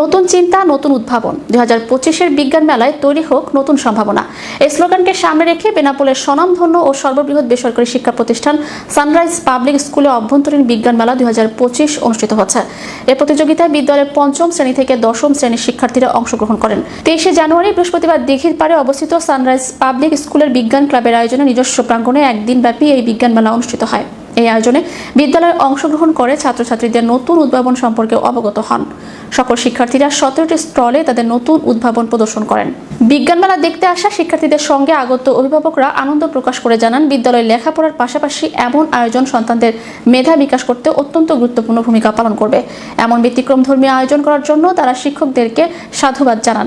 নতুন চিন্তা, নতুন উদ্ভাবন। দুই হাজার পঁচিশের বিজ্ঞান মেলায় তৈরি হোক নতুন সম্ভাবনা। এই স্লোগানকে সামনে রেখে বেনাপোলের স্বনামধন্য ও সর্ববৃহৎ বেসরকারি শিক্ষা প্রতিষ্ঠান সানরাইজ পাবলিক স্কুলে অভ্যন্তরীণ বিজ্ঞান মেলা দুই হাজার পঁচিশ অনুষ্ঠিত হচ্ছে। এ প্রতিযোগিতায় বিদ্যালয়ের পঞ্চম শ্রেণি থেকে দশম শ্রেণির শিক্ষার্থীরা অংশগ্রহণ করেন। তেইশে জানুয়ারি বৃহস্পতিবার দিঘির পাড়ে অবস্থিত সানরাইজ পাবলিক স্কুলের বিজ্ঞান ক্লাবের আয়োজনে নিজস্ব প্রাঙ্গণে একদিনব্যাপী এই বিজ্ঞান মেলা অনুষ্ঠিত হয়। এই আয়োজনে বিদ্যালয়ে অংশগ্রহণ করে ছাত্রছাত্রীদের নতুন উদ্ভাবন সম্পর্কে অবগত হন। সকল শিক্ষার্থীরা সতেরোটি স্টলে তাদের নতুন উদ্ভাবন প্রদর্শন করেন। বিজ্ঞান মেলা দেখতে আসা শিক্ষার্থীদের সঙ্গে আগত অভিভাবকরা আনন্দ প্রকাশ করে জানান বিদ্যালয়ে লেখাপড়ার পাশাপাশি এমন আয়োজন সন্তানদের মেধা বিকাশ করতে অত্যন্ত গুরুত্বপূর্ণ ভূমিকা পালন করবে। এমন ব্যতিক্রম ধর্মীয় আয়োজন করার জন্য তারা শিক্ষকদেরকে সাধুবাদ জানান।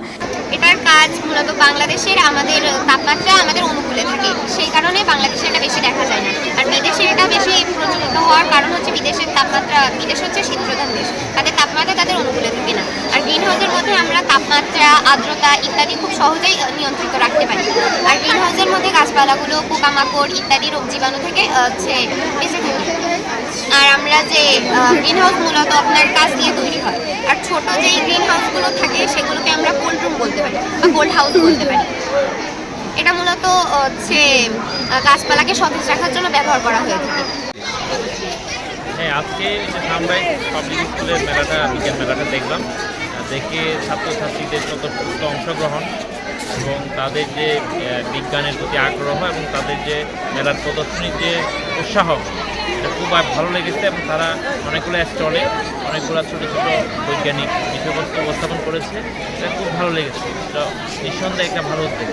এটার কাজ মূলত বাংলাদেশের আমাদের তাপমাত্রা আমাদের অনুকূলে থাকে। সেই কারণে বাংলাদেশে এটা বেশি দেখা যায় না আর বিদেশে এটা বেশি প্রচলিত হওয়ার কারণ হচ্ছে বিদেশের তাপমাত্রা, বিদেশ হচ্ছে শীতপ্রধান দেশ। তাদের তাপমাত্রা তাদের অনুকূলে থাকে না। আর গ্রিন হাউসের মধ্যে আমরা তাপমাত্রা, আর্দ্রতা ইত্যাদি খুব সহজেই নিয়ন্ত্রিত রাখতে পারি। আর গ্রিন হাউসের মধ্যে গাছপালাগুলো, পোকামাকড় ইত্যাদি রোগ জীবাণু থেকে হচ্ছে বেঁচে থাকে। আর আমরা যে গ্রিন হাউস মূলত আপনার কাজ দিয়ে তৈরি হয়। আর ছোট যেই গ্রিন হাউসগুলো থাকে, সেগুলোকে আমরা কোল্ড রুম বলতে পারি বা কোল্ড হাউস বলতে পারি। এটা মূলত, হচ্ছে গাছপালাকে সতেজ রাখার জন্য ব্যবহার করা হয়ে থাকে। হ্যাঁ আজকে সানরাইজ পাবলিক স্কুলের মেলাটা বিজ্ঞান মেলাটা দেখলাম। দেখে ছাত্রছাত্রীদের স্বতঃস্ফূর্ত অংশগ্রহণ এবং তাদের যে বিজ্ঞানের প্রতি আগ্রহ এবং তাদের যে মেলার প্রদর্শনীর যে উৎসাহ, এটা খুব ভালো লেগেছে এবং তারা অনেকগুলো স্টলে, অনেকগুলো ছোটো ছোটো বৈজ্ঞানিক বিষয়বস্তু উপস্থাপন করেছে। এটা খুব ভালো লেগেছে। এটা নিঃসন্দেহে একটা ভালো উদ্যোগ।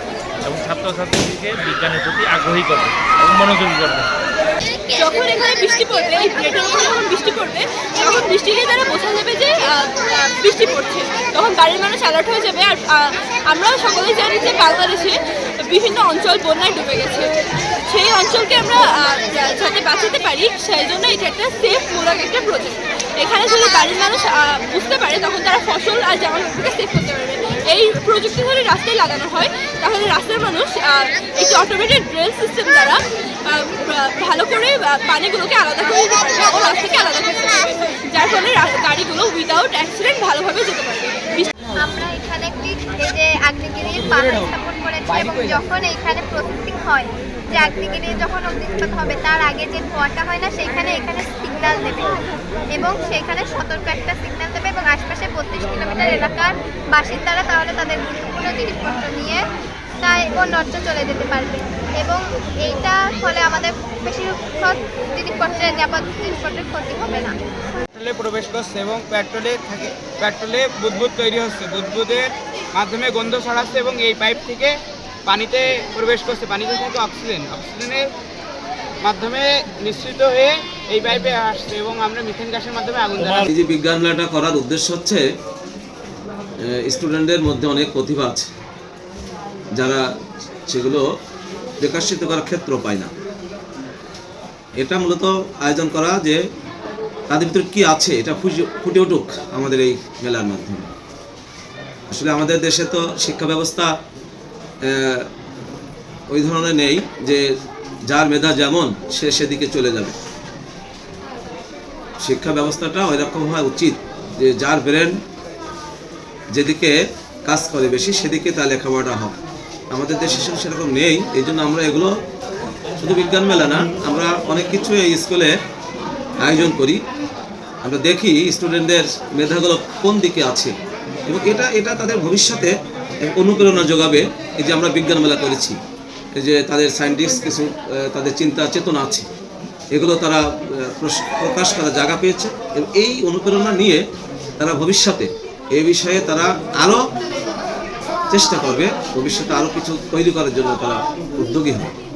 এবং ছাত্রছাত্রীদেরকে বিজ্ঞানের প্রতি আগ্রহী করবে এবং মনোযোগী করবে। যখন এখানে বৃষ্টি পড়বে এই প্লেটের উপর যখন বৃষ্টি পড়বে, তখন বৃষ্টিকে তারা বোঝা যাবে যে বৃষ্টি পড়ছে। তখন বাড়ির মানুষ অ্যালার্ট হয়ে যাবে। আর আমরা সকলেই জানি যে বাংলাদেশে বিভিন্ন অঞ্চল বন্যায় ডুবে গেছে। সেই অঞ্চলকে আমরা যাতে বাঁচাতে পারি, সেই জন্য এটা একটা সেফ মূলক একটা প্রজেক্ট এখানে যদি বাড়ির মানুষ বুঝতে পারে, তখন তারা ফসল আর জামা সেভ করতে পারবে। এই প্রযুক্তি ধরে রাস্তায় লাগানো হয়, তাহলে রাস্তার মানুষ একটি অটোমেটেড ড্রেল সিস্টেম দ্বারা ভালো করে পানিগুলোকে আলাদা করে দিতে পারবে ও রাস্তাকে আলাদা করতে পারবে যার ফলে গাড়িগুলো উইদাউট অ্যাক্সিডেন্ট ভালোভাবে যেতে পারবে আমরা এখানে একটি এই যে আগ্নেয়গিরির পাহাড় স্থাপন করেছি এবং যখন এখানে প্রসেসিং হয়, যে আগ্নেয়গিরি যখন অগ্নিস্পাত হবে, তার আগে যে ধোঁয়াটা হয় না সেখানে এখানে সিগন্যাল দেবে। এবং সেখানে সতর্ক একটা সিগন্যাল দেবে এবং আশপাশে বত্রিশ কিলোমিটার এলাকার বাসিন্দারা তাহলে তাদের গুরুত্বপূর্ণ জিনিসপত্র নিয়ে তাই অন্যত্র চলে যেতে পারবে। এবং এইটার ফলে আমাদের বেশিরভাগ জিনিসপত্রের নিরাপদ জিনিসপত্রের ক্ষতি হবে না। পেট্রোলে প্রবেশ করছে এবং পেট্রোলে থাকে পেট্রোলে বুদবুদ তৈরি হচ্ছে। বুদবুদের মাধ্যমে গন্ধ ছড়াচ্ছে এবং এই পাইপ থেকে পানিতে প্রবেশ করছে। পানিতে থাকে অক্সিজেন। অক্সিজেনের মাধ্যমে নিশ্চিত হয়ে এই পাইপে আসছে এবং আমরা মিথেন গ্যাসের মাধ্যমে আগুন এই যে বিজ্ঞান মেলাটা করার উদ্দেশ্য হচ্ছে স্টুডেন্টদের মধ্যে অনেক প্রতিভা আছে। যারা সেগুলো বিকাশিত করার ক্ষেত্র পায় না। এটা মূলত আয়োজন করা যে তাদের ভিতরে কি আছে, এটা ফুটে- উঠুক আমাদের এই মেলার মাধ্যমে। আসলে আমাদের দেশে তো শিক্ষা ব্যবস্থা ওই ধরনের নেই যে যার মেধা যেমন, সে সেদিকে চলে যাবে। শিক্ষা ব্যবস্থাটা ওই রকম হওয়া উচিত যে যার ব্রেন যেদিকে কাজ করে বেশি, সেদিকে তার লেখাপড়াটা হোক আমাদের দেশে সেরকম নেই, এই জন্য আমরা এগুলো শুধু বিজ্ঞান মেলা না, আমরা অনেক কিছু এই স্কুলে আয়োজন করি। আমরা দেখি স্টুডেন্টদের মেধাগুলো কোন দিকে আছে। এবং এটা এটা তাদের ভবিষ্যতে অনুপ্রেরণা যোগাবে, এই যে আমরা বিজ্ঞান মেলা করেছি। এই যে তাদের সায়েন্টিস্ট কিছু তাদের চিন্তা চেতনা আছে। এগুলো তারা প্রকাশ করার জায়গা পেয়েছে। এবং এই অনুপ্রেরণা নিয়ে তারা ভবিষ্যতে এই বিষয়ে তারা আরও চেষ্টা করবে ভবিষ্যতে আরও কিছু তৈরি করার জন্য তারা উদ্যোগী হবে।